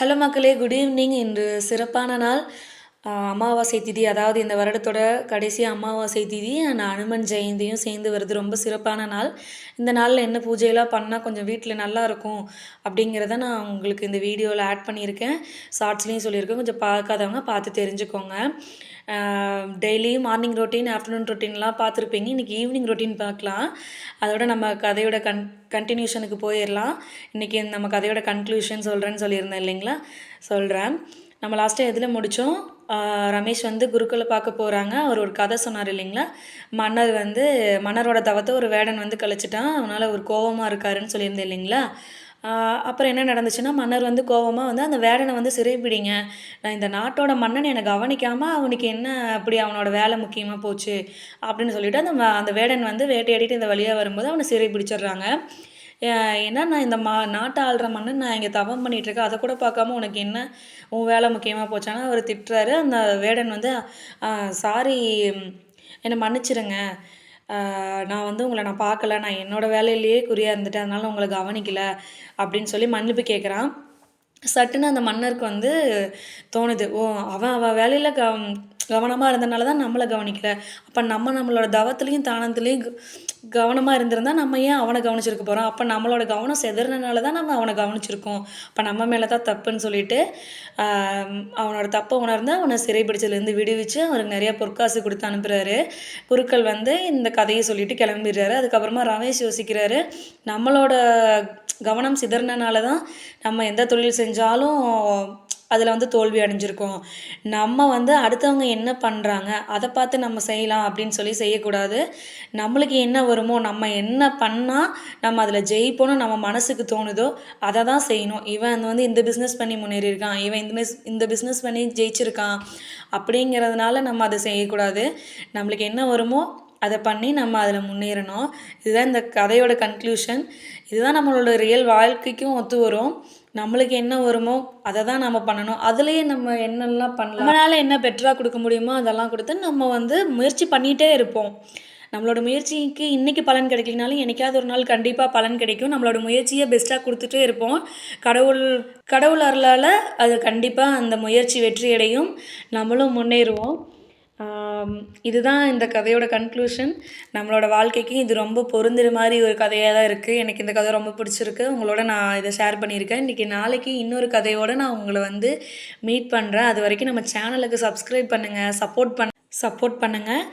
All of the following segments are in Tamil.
ஹலோ மக்களே குட் ஈவினிங் இன்று சிறப்பான நாள். அமாவாசை திதி அதாவது இந்த வருடத்தோட கடைசி அமாவாசை திதி அண்ட் அனுமன் ஜெயந்தியும் சேர்ந்து வருது. ரொம்ப சிறப்பான நாள். இந்த நாளில் என்ன பூஜையெல்லாம் பண்ணால் கொஞ்சம் வீட்டில் நல்லா இருக்கும் அப்படிங்கிறத நான் உங்களுக்கு இந்த வீடியோவில் ஆட் பண்ணியிருக்கேன். ஷார்ட்ஸ்லேயும் சொல்லியிருக்கேன். கொஞ்சம் பார்க்காதவங்க பார்த்து தெரிஞ்சுக்கோங்க. டெய்லியும் மார்னிங் ரொட்டீன் ஆஃப்டர்நூன் ரொட்டீன்லாம் பார்த்துருப்பீங்க. இன்றைக்கி ஈவினிங் ரொட்டீன் பார்க்கலாம். அதோட நம்ம கதையோட கன் கண்டினியூஷனுக்கு போயிடலாம். இன்றைக்கி நம்ம கதையோட கன்க்ளூஷன் சொல்கிறேன்னு சொல்லியிருந்தேன் இல்லைங்களா? சொல்கிறேன் நம்ம லாஸ்ட்டாக எதில் முடித்தோம் ரமேஷ் வந்து குருக்களை பார்க்க போகிறாங்க அவர் ஒரு கதை சொன்னார் இல்லைங்களா? மன்னர் வந்து மன்னரோட தவத்தை ஒரு வேடன் வந்து கழிச்சிட்டான் அவனால் ஒரு கோவமாக இருக்காருன்னு சொல்லியிருந்தேன் இல்லைங்களா? அப்புறம் என்ன நடந்துச்சுன்னா மன்னர் வந்து கோவமாக வந்து அந்த வேடனை வந்து சிறைப்பிடிங்க நான் இந்த நாட்டோட மன்னன் என்னை கவனிக்காமல் அவனுக்கு என்ன அப்படி அவனோட வேலை முக்கியமாக போச்சு? அப்படின்னு சொல்லிட்டு அந்த அந்த வேடன் வந்து வேட்டையாடிட்டு இந்த வழியாக வரும்போது அவனை சிறை பிடிச்சிடுறாங்க ஏன்னா நான் இந்த மா நாட்டை ஆள்ற மன்னன் நான் இங்கே தவம் பண்ணிகிட்ருக்கேன் இருக்கேன் அதை கூட பார்க்காம உனக்கு என்ன உன் வேலை முக்கியமாக போச்சானா அவர் திட்டுறாரு. அந்த வேடன் வந்து சாரி என்னை மன்னிச்சிடுங்க நான் வந்து உங்களை நான் பார்க்கல. நான் என்னோட வேலையிலேயே குறியாக இருந்துட்டேன். அதனால உங்களை கவனிக்கல. அப்படின்னு சொல்லி மன்னிப்பு கேட்குறான் சட்டுன்னு அந்த மன்னருக்கு வந்து தோணுது ஓ அவன் அவன் வேலையில் க கவனமாக இருந்தனால தான் நம்மளை கவனிக்கல. அப்போ நம்ம நம்மளோட தவத்துலேயும் தானத்துலேயும் கவனமாக இருந்திருந்தா நம்ம ஏன் அவனை கவனிச்சிருக்க போகிறோம் அப்போ நம்மளோட கவனம் செதறினால தான் நம்ம அவனை கவனிச்சிருக்கோம். அப்போ நம்ம மேலே தான் தப்புன்னு சொல்லிட்டு அவனோட தப்பை உணர்ந்து அவனை சிறைப்பிடிச்சதுலேருந்து விடுவிச்சு அவருக்கு நிறைய பொற்காசு கொடுத்து அனுப்புகிறாரு குருக்கள் வந்து இந்த கதையை சொல்லிட்டு கிளம்பிடுறாரு. அதுக்கப்புறமா ரமேஷ் யோசிக்கிறாரு நம்மளோட கவனம் சிதறினால தான் நம்ம எந்த தொழில் செஞ்சாலும் அதில் வந்து தோல்வி அடைஞ்சிருக்கோம். நம்ம வந்து அடுத்தவங்க என்ன பண்ணுறாங்க அதை பார்த்து நம்ம செய்யலாம் அப்படின்னு சொல்லி செய்யக்கூடாது. நம்மளுக்கு என்ன வருமோ நம்ம என்ன பண்ணால் நம்ம அதில் ஜெயிப்போம்னு நம்ம மனசுக்கு தோணுதோ அதை தான் செய்யணும். இவன் வந்து இந்த பிஸ்னஸ் பண்ணி முன்னேறியிருக்கான் இவன் இந்த மிஸ் இந்த பிஸ்னஸ் பண்ணி ஜெயிச்சிருக்கான் அப்படிங்கிறதுனால நம்ம அதை செய்யக்கூடாது. நம்மளுக்கு என்ன வருமோ அதை பண்ணி நம்ம அதில் முன்னேறணும். இதுதான் இந்த கதையோட கன்க்ளூஷன் இதுதான் நம்மளோட ரியல் வாழ்க்கைக்கும் ஒத்து வரும். நம்மளுக்கு என்ன வருமோ அதை தான் நம்ம பண்ணணும். அதுலேயே நம்ம என்னெல்லாம் பண்ணலாம்? நம்மளால் என்ன பெட்டராக கொடுக்க முடியுமோ அதெல்லாம் கொடுத்து நம்ம வந்து முயற்சி பண்ணிகிட்டே இருப்போம். நம்மளோட முயற்சிக்கு இன்றைக்கி பலன் கிடைக்கலனாலும் என்றைக்காவது ஒரு நாள் கண்டிப்பாக பலன் கிடைக்கும். நம்மளோட முயற்சியை பெஸ்ட்டாக கொடுத்துட்டே இருப்போம். கடவுள் கடவுள் அருளால் அது கண்டிப்பாக அந்த முயற்சி வெற்றி அடையும் நம்மளும் முன்னேறுவோம். இதுதான் இந்த கதையோட கன்க்ளூஷன் நம்மளோட வாழ்க்கைக்கு இது ரொம்ப பொருந்துற மாதிரி ஒரு கதையாக தான் இருக்குது எனக்கு இந்த கதை ரொம்ப பிடிச்சிருக்கு. உங்களோட நான் இதை ஷேர் பண்ணியிருக்கேன். இன்றைக்கி நாளைக்கு இன்னொரு கதையோடு நான் உங்களை வந்து மீட் பண்ணுறேன் அது வரைக்கும் நம்ம சேனலுக்கு சப்ஸ்கிரைப் பண்ணுங்கள் சப்போர்ட் பண்ண சப்போர்ட் பண்ணுங்கள்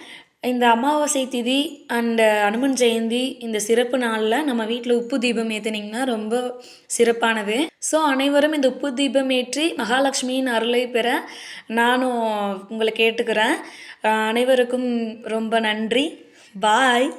இந்த அமாவாசை திதி அண்ட் அனுமன் ஜெயந்தி இந்த சிறப்பு நாளில் நம்ம வீட்டில் உப்பு தீபம் ஏற்றுனீங்கன்னா ரொம்ப சிறப்பானது. ஸோ அனைவரும் இந்த உப்பு தீபம் ஏற்றி மகாலட்சுமியின் அருளை பெற நானும் உங்களை கேட்டுக்கிறேன். அனைவருக்கும் ரொம்ப நன்றி. பாய்